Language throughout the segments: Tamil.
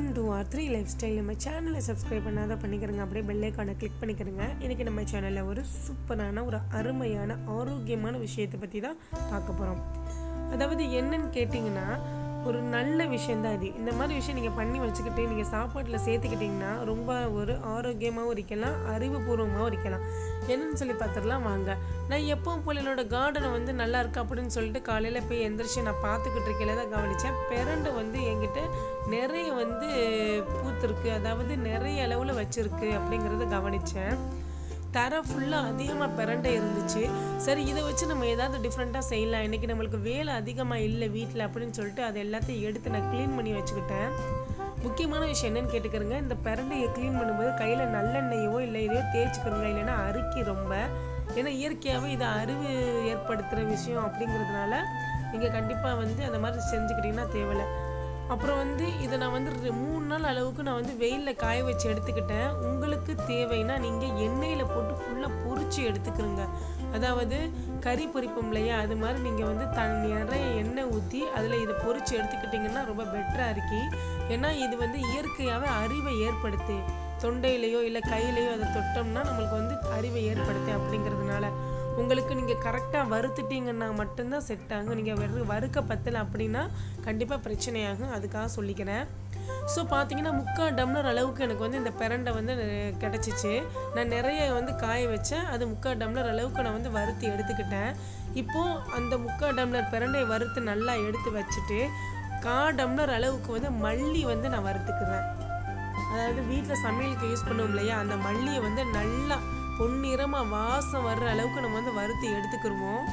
Welcome to R three lifestyle நம்ம சேனலை சப்ஸ்கிரைப் பண்ணாத பண்ணிக்கிறங்க அப்படியே பெல்லைக்கான கிளிக் பண்ணிக்கிறங்க இன்றைக்கி நம்ம சேனலில் ஒரு சூப்பரான ஒரு அருமையான ஆரோக்கியமான விஷயத்தை பற்றி தான் பார்க்க போகிறோம் அதாவது என்னன்னு கேட்டிங்கன்னா ஒரு நல்ல விஷயந்தான் இது. இந்த மாதிரி விஷயம் நீங்கள் பண்ணி வச்சுக்கிட்டு நீங்கள் சாப்பாட்டில் சேர்த்துக்கிட்டிங்கன்னா ரொம்ப ஒரு ஆரோக்கியமாகவும் இருக்கலாம் அறிவுபூர்வமாகவும் இருக்கலாம். என்னன்னு சொல்லி பார்த்துடலாம் வாங்க. நான் எப்பவும் போல என்னோடய கார்டனை வந்து நல்லா இருக்கு அப்படின்னு சொல்லிட்டு காலையில் போய் எந்திரிச்சு நான் பார்த்துக்கிட்டு இருக்கையில தான் கவனித்தேன் பிறண்டு வந்து என்கிட்ட நிறைய வந்து பூத்துருக்கு அதாவது நிறைய அளவில் வச்சுருக்கு அப்படிங்கிறத கவனித்தேன் தரை ஃபுல்லாக அதிகமாக பிரண்டை இருந்துச்சு. சரி இதை வச்சு நம்ம ஏதாவது டிஃப்ரெண்ட்டாக செய்யலாம். இன்றைக்கி நம்மளுக்கு வேலை அதிகமாக இல்லை வீட்டில் அப்படின்னு சொல்லிட்டு அதை எல்லாத்தையும் எடுத்து நான் க்ளீன் பண்ணி வச்சுக்கிட்டேன். முக்கியமான விஷயம் என்னன்னு கேட்டுக்கிறங்க இந்த பிரண்டையை க்ளீன் பண்ணும்போது கையில் நல்லெண்ணெயோ இல்லை இதையோ தேய்ச்சிக்கணுங்க இல்லைன்னா அரிக்கி ரொம்ப. ஏன்னா இயற்கையாகவே இதை அறிவு ஏற்படுத்துகிற விஷயம் அப்படிங்கிறதுனால நீங்கள் கண்டிப்பாக வந்து அந்த மாதிரி செஞ்சுக்கிட்டிங்கன்னா தேவையில்லை. அப்புறம் வந்து இதை நான் வந்து ரெ- மூணு நாள் அளவுக்கு நான் வந்து வெயிலில் காய வச்சு எடுத்துக்கிட்டேன். உங்களுக்கு தேவைன்னா நீங்கள் எண்ணெயில் போட்டு ஃபுல்லாக பொறிச்சு எடுத்துக்கிறோங்க அதாவது கறி பொரிப்போம் இல்லையா? அது மாதிரி நீங்கள் வந்து தன் நிறைய எண்ணெய் ஊற்றி அதில் இதை பொறிச்சு எடுத்துக்கிட்டிங்கன்னா ரொம்ப பெட்டராக இருக்கி. ஏன்னா இது வந்து இயற்கையாகவே அறிவை ஏற்படுத்து. தொண்டையிலையோ இல்லை கையிலையோ அதை தொட்டோம்னா நம்மளுக்கு வந்து அறிவை ஏற்படுத்து அப்படிங்கிறதுனால. உங்களுக்கு நீங்கள் கரெக்டாக வறுத்துட்டீங்கன்னா மட்டும்தான் செட் ஆகும். நீங்கள் வெறு வறுக்க பத்தலை அப்படின்னா கண்டிப்பாக பிரச்சனையாகும். அதுக்காக சொல்லிக்கிறேன். ஸோ பார்த்தீங்கன்னா முக்கால் டம்ளர் அளவுக்கு எனக்கு வந்து இந்த பிரண்டை வந்து கிடச்சிச்சு. நான் நிறைய வந்து காய வச்சேன். அது முக்கால் டம்ளர் அளவுக்கு நான் வந்து வறுத்து எடுத்துக்கிட்டேன். இப்போது அந்த முக்கால் டம்ளர் பிரண்டையை வறுத்து நல்லா எடுத்து வச்சுட்டு கா டம்ளர் அளவுக்கு வந்து மல்லி வந்து நான் வறுத்துக்குவேன். அதாவது வீட்டில் சமையலுக்கு யூஸ் பண்ணுவோம் இல்லையா? அந்த மல்லியை வந்து நல்லா பொன்னிறமாக வாசம் வர்ற அளவுக்கு நம்ம வந்து வறுத்து எடுத்துக்கிடுவோம்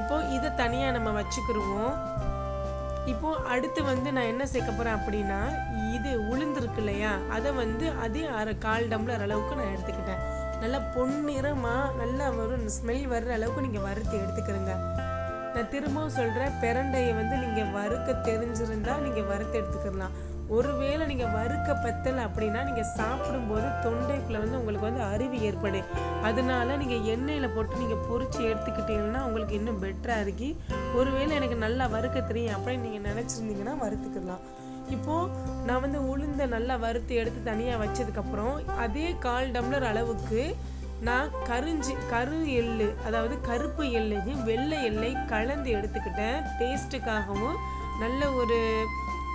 இப்போ இதை தனியாக நம்ம வச்சுக்கிடுவோம் இப்போ அடுத்து வந்து நான் என்ன சேர்க்க போகிறேன் அப்படின்னா இது உளுந்துருக்கு இல்லையா? அதை வந்து அதே அரை கால் டம்ளர் அளவுக்கு நான் எடுத்துக்கிட்டேன். நல்லா பொன்னிறமாக நல்லா வரும் ஸ்மெல் வர்ற அளவுக்கு நீங்கள் வறுத்து எடுத்துக்கிறங்க நான் திரும்பவும் சொல்கிறேன் பெரண்டையை வந்து நீங்கள் வறுக்க தெரிஞ்சிருந்தால் நீங்கள் வறுத்து எடுத்துக்கலாம் ஒருவேளை நீங்கள் வறுக்க பத்தலை அப்படின்னா நீங்கள் சாப்பிடும்போது தொண்டைக்குள்ளே வந்து உங்களுக்கு வந்து அருவி ஏற்படு. அதனால நீங்கள் எண்ணெயில் போட்டு நீங்கள் பொறிச்சு எடுத்துக்கிட்டீங்கன்னா உங்களுக்கு இன்னும் பெட்டராக இருக்கி. ஒருவேளை எனக்கு நல்லா வறுக்க தெரியும் அப்படின்னு நீங்கள் நினச்சிருந்தீங்கன்னா வறுத்துக்கலாம். இப்போது நான் வந்து உளுந்த நல்லா வறுத்து எடுத்து தனியாக வச்சதுக்கப்புறம் அதே கால் டம்ளர் அளவுக்கு நான் கருஞ்சி கரு எள்ளு அதாவது கருப்பு எள்ளையும் வெள்ளை எள்ளை கலந்து எடுத்துக்கிட்டேன். டேஸ்ட்டுக்காகவும் நல்ல ஒரு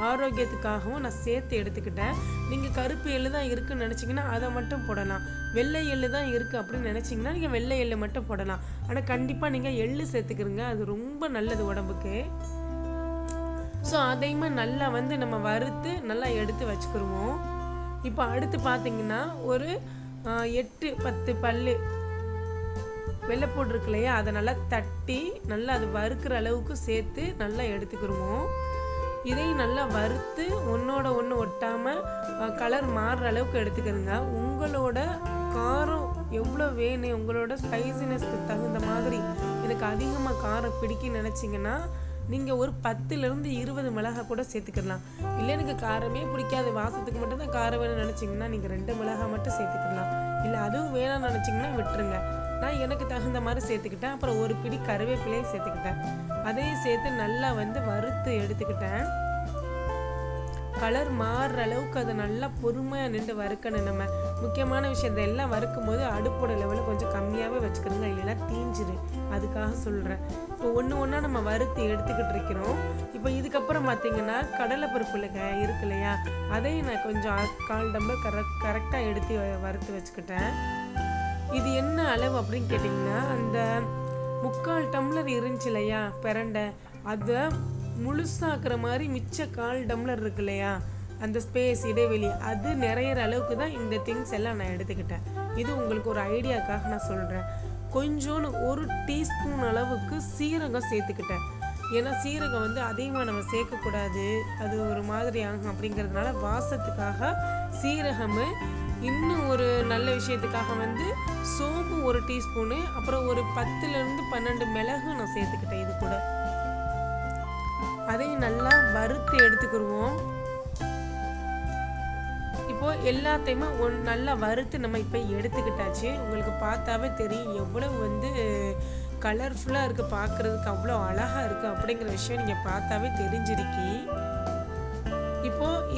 ஆரோக்கியத்துக்காகவும் நான் சேர்த்து எடுத்துக்கிட்டேன். நீங்கள் கருப்பு எள்ளு தான் இருக்குன்னு நினச்சிங்கன்னா அதை மட்டும் போடலாம். வெள்ளை எள்ளு தான் இருக்குது அப்படின்னு நினச்சிங்கன்னா நீங்கள் வெள்ளை எள்ளு மட்டும் போடலாம். ஆனால் கண்டிப்பாக நீங்கள் எள்ளு சேர்த்துக்கிறீங்க. அது ரொம்ப நல்லது உடம்புக்கு. ஸோ அதையுமே நல்லா வந்து நம்ம வறுத்து நல்லா எடுத்து வச்சுக்கிடுவோம் இப்போ அடுத்து பார்த்தீங்கன்னா ஒரு எட்டு பத்து பல்லு வெள்ளைப்பூடு இருக்கு இல்லையா? அதை நல்லா தட்டி நல்லா அது வறுக்கிற அளவுக்கு சேர்த்து நல்லா எடுத்துக்கிடுவோம் இதையும் நல்லா வறுத்து ஒன்றோட ஒன்று ஒட்டாமல் கலர் மாறுற அளவுக்கு எடுத்துக்கிறங்க உங்களோட காரம் எவ்வளோ வேணும் உங்களோட ஸ்பைசினஸ்க்கு தகுந்த மாதிரி எனக்கு அதிகமாக காரம் பிடிக்குன்னு நினச்சிங்கன்னா நீங்கள் ஒரு பத்துலேருந்து இருபது மிளகாய் கூட சேர்த்துக்கலாம். இல்லை எனக்கு காரமே பிடிக்காது வாசத்துக்கு மட்டும்தான் காரம் வேணும்னு நினச்சிங்கன்னா நீங்கள் ரெண்டு மிளகாய் மட்டும் சேர்த்துக்கலாம். இல்லை அதுவும் வேணாம்னு நினச்சிங்கன்னா விட்டுருங்க. நான் எனக்கு தகுந்த மாதிரி சேர்த்துக்கிட்டேன். அப்புறம் ஒரு பிடி கருவேப்பிலையும் சேர்த்துக்கிட்டேன். அதையும் சேர்த்து நல்லா வந்து வறுத்து எடுத்துக்கிட்டேன். கலர் மாறுற அளவுக்கு அதை நல்லா பொறுமையாக நின்று வறுக்கணும் நம்ம. முக்கியமான விஷயம் இதெல்லாம் வறுக்கும் போது அடுப்போட லெவலில் கொஞ்சம் கம்மியாகவே வச்சுக்கிறோங்க இல்லைன்னா தீஞ்சிரு. அதுக்காக சொல்கிறேன் இப்போ ஒன்று ஒன்றா நம்ம வறுத்து எடுத்துக்கிட்டு இருக்கிறோம். இப்போ இதுக்கப்புறம் பார்த்தீங்கன்னா கடலைப்பருப்பு இல்லைங்க இருக்கு இல்லையா? அதையும் நான் கொஞ்சம் கால் டம்பர் கரெக்ட் கரெக்டாக எடுத்து வ- வறுத்து வச்சுக்கிட்டேன். இது என்ன அளவு அப்படின்னு கேட்டிங்கன்னா அந்த முக்கால் டம்ளர் இருந்துச்சு இல்லையா பிரண்டை? அதை முழுசாக்குற மாதிரி மிச்ச கால் டம்ளர் இருக்கு இல்லையா அந்த ஸ்பேஸ் இடைவெளி. அது நிறையிற அளவுக்கு தான் இந்த திங்ஸ் எல்லாம் நான் எடுத்துக்கிட்டேன். இது உங்களுக்கு ஒரு ஐடியாக்காக நான் சொல்கிறேன் கொஞ்சோன்னு ஒரு டீஸ்பூன் அளவுக்கு சீரகம் சேர்த்துக்கிட்டேன். ஏன்னா சீரகம் வந்து அதிகமாக நம்ம சேர்க்கக்கூடாது. அது ஒரு மாதிரி ஆகும் அப்படிங்கிறதுனால வாசத்துக்காக சீரகம் இன்னும் ஒரு நல்ல விஷயத்துக்காக வந்து சோம்பு ஒரு டீஸ்பூனு அப்புறம் ஒரு பத்துலேருந்து பன்னெண்டு மிளகு நான் சேர்த்துக்கிட்டேன் இது கூட. அதையும் நல்லா வறுத்து எடுத்துக்கிடுவோம் இப்போ எல்லாத்தையுமே ஒன் நல்லா வறுத்து நம்ம இப்போ எடுத்துக்கிட்டாச்சு. உங்களுக்கு பார்த்தாவே தெரியும் எவ்வளவு வந்து கலர்ஃபுல்லாக இருக்குது பார்க்குறதுக்கு அவ்வளோ அழகாக இருக்குது அப்படிங்கிற விஷயம் நீங்கள் பார்த்தாவே தெரிஞ்சிருக்கி.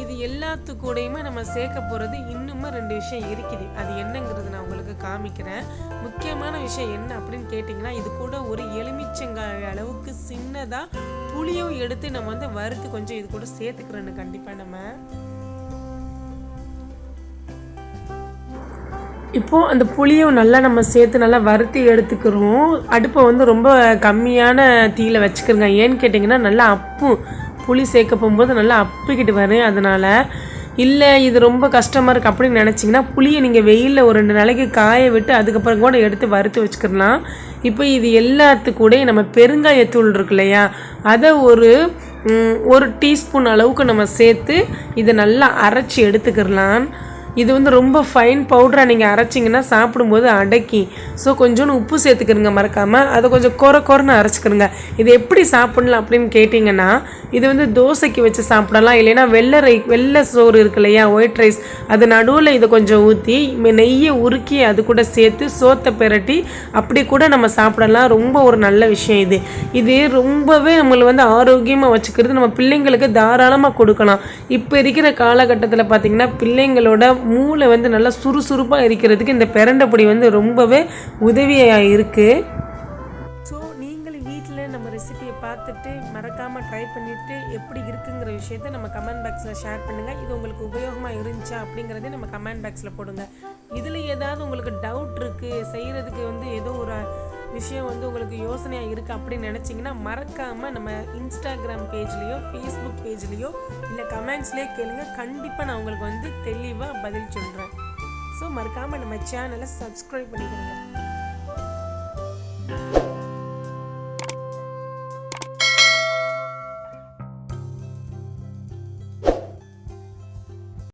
இது எல்லாத்து கூடயுமே நம்ம சேர்க்க போகிறது இன்னுமே ரெண்டு விஷயம் இருக்குது. அது என்னங்கிறது நான் உங்களுக்கு காமிக்கிறேன். முக்கியமான விஷயம் என்ன அப்படின்னு கேட்டிங்கன்னா இது கூட ஒரு எலுமிச்சங்காய் அளவுக்கு சின்னதாக புளியும் எடுத்து நம்ம வந்து வறுத்து கொஞ்சம் இது கூட சேர்த்துக்கிறோன்னு கண்டிப்பாக நம்ம. இப்போது அந்த புளியும் நல்லா நம்ம சேர்த்து நல்லா வறுத்து எடுத்துக்கிறோம். அடுப்பை வந்து ரொம்ப கம்மியான தீயில் வச்சுக்கிறோங்க. ஏன்னு கேட்டிங்கன்னா நல்லா அப்பும் புளி சேர்க்க போகும்போது நல்லா அப்பிக்கிட்டு வரும் அதனால். இல்லை இது ரொம்ப கஷ்டமாக இருக்குது அப்படின்னு நினச்சிங்கன்னா புளியை நீங்கள் வெயிலில் ஒரு ரெண்டு நாளைக்கு காய விட்டு அதுக்கப்புறம் கூட எடுத்து வறுத்து வச்சுக்கிடலாம். இப்போ இது எல்லாத்துக்கூட நம்ம பெருங்காயத்தூள் இருக்கு இல்லையா அதை ஒரு ஒரு டீஸ்பூன் அளவுக்கு நம்ம சேர்த்து இதை நல்லா அரைச்சி எடுத்துக்கிடலாம். இது வந்து ரொம்ப ஃபைன் பவுடராக நீங்கள் அரைச்சிங்கன்னா சாப்பிடும்போது அடக்கி. ஸோ கொஞ்சோண்டு உப்பு சேர்த்துக்கிறங்க மறக்காமல் அதை கொஞ்சம் கொர கொரன்னு அரைச்சிக்கிறங்க இது எப்படி சாப்பிடலாம் அப்படின்னு கேட்டிங்கன்னா இது வந்து தோசைக்கு வச்சு சாப்பிடலாம். இல்லைன்னா வெள்ளை ரை வெள்ளை சோறு இருக்கு இல்லையா ஒயிட் ரைஸ் அது நடுவில் இதை கொஞ்சம் ஊற்றி நெய்யை உருக்கி அது கூட சேர்த்து சோத்தை பிரட்டி அப்படி கூட நம்ம சாப்பிடலாம். ரொம்ப ஒரு நல்ல விஷயம் இது. இது ரொம்பவே நம்மளை வந்து ஆரோக்கியமாக வச்சுக்கிறது நம்ம பிள்ளைங்களுக்கு தாராளமாக கொடுக்கலாம். இப்போ இருக்கிற காலகட்டத்தில் பார்த்திங்கன்னா பிள்ளைங்களோட மூளை வந்து நல்லா சுறுசுறுப்பாக இருக்கிறதுக்கு இந்த பிரண்டைப்பொடி வந்து ரொம்பவே உதவியாக இருக்குது ஸோ நீங்களும் வீட்டில் நம்ம ரெசிபியை பார்த்துட்டு மறக்காமல் ட்ரை பண்ணிவிட்டு எப்படி இருக்குங்கிற விஷயத்த நம்ம கமெண்ட் பாக்ஸில் ஷேர் பண்ணுங்கள் இது உங்களுக்கு உபயோகமாக இருந்துச்சா அப்படிங்கிறதே நம்ம கமெண்ட் பாக்ஸில் போடுங்க. இதில் ஏதாவது உங்களுக்கு டவுட் இருக்குது செய்கிறதுக்கு வந்து ஏதோ ஒரு விஷயம் வந்து உங்களுக்கு யோசனையாக இருக்குது அப்படின்னு நினச்சிங்கன்னா மறக்காமல் நம்ம இன்ஸ்டாகிராம் பேஜ்லேயோ ஃபேஸ்புக் பேஜ்லேயோ இல்லை கமெண்ட்ஸ்லேயோ கேளுங்க. கண்டிப்பாக நான் உங்களுக்கு வந்து தெளிவாக பதில் சொல்கிறேன் ஸோ மறக்காமல் நம்ம சேனலை சப்ஸ்கிரைப் பண்ணிக்கிறேங்க